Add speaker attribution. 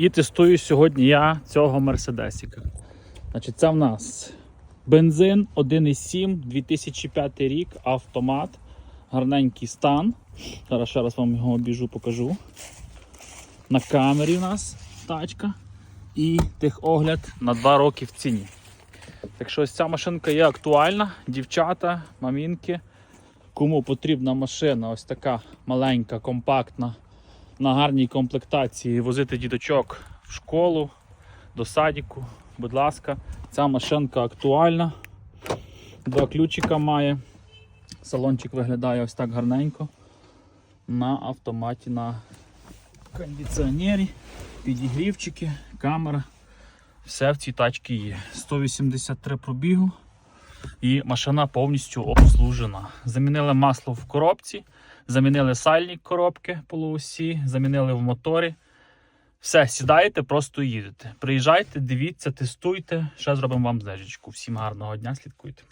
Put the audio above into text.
Speaker 1: І тестую сьогодні я цього Мерседесіка. Значить, це в нас бензин 1,7 2005 рік, автомат, гарненький стан. Зараз ще раз вам його обіжу, покажу. На камері у нас тачка. І техогляд на 2 роки в ціні. Так що ось ця машинка є актуальна. Дівчата, мамінки. Кому потрібна машина, ось така маленька, компактна, на гарній комплектації, возити діточок в школу, до садіку. Будь ласка, ця машинка актуальна. Два ключика має. Салончик виглядає ось так гарненько. На автоматі, на кондиціонері, підігрівчики, камера. Все в цій тачці є. 183 пробігу. І машина повністю обслужена. Замінили масло в коробці, замінили сальник коробки полуосі, замінили в моторі. Все, сідаєте, просто їдете. Приїжджайте, дивіться, тестуйте. Ще зробимо вам знижечку. Всім гарного дня, слідкуйте.